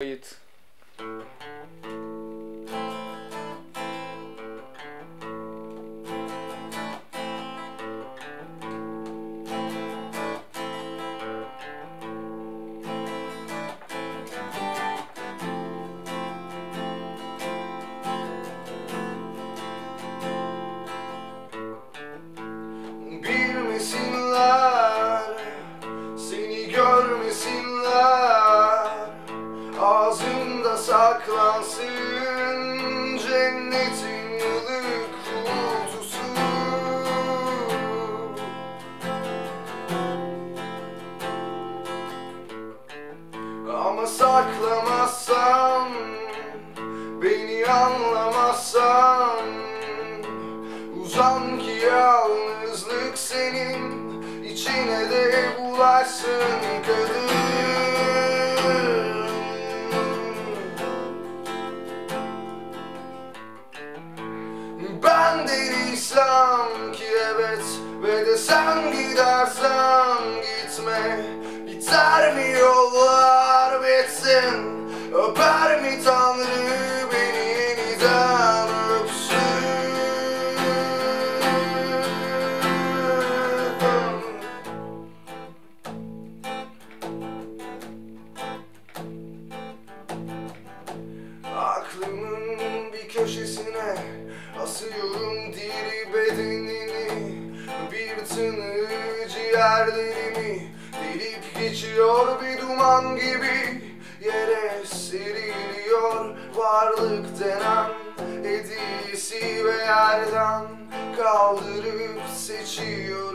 Foi saklansın cennetin yıllık uğultusu Ama saklamazsan, beni anlamazsan Uzan ki yalnızlık senin içine de bulaşsın kadın Ben deliysem ki evet ve de sen gidersen gitme. Biter mi yollar bitsin. Öper mi Tanrı köşesine asıyorum diri bedenini Bir tını ciğerlerimi delip geçiyor bir duman gibi. Yere seriliyor varlık denen hediyesi ve yerden Kaldırıp kirpiklerini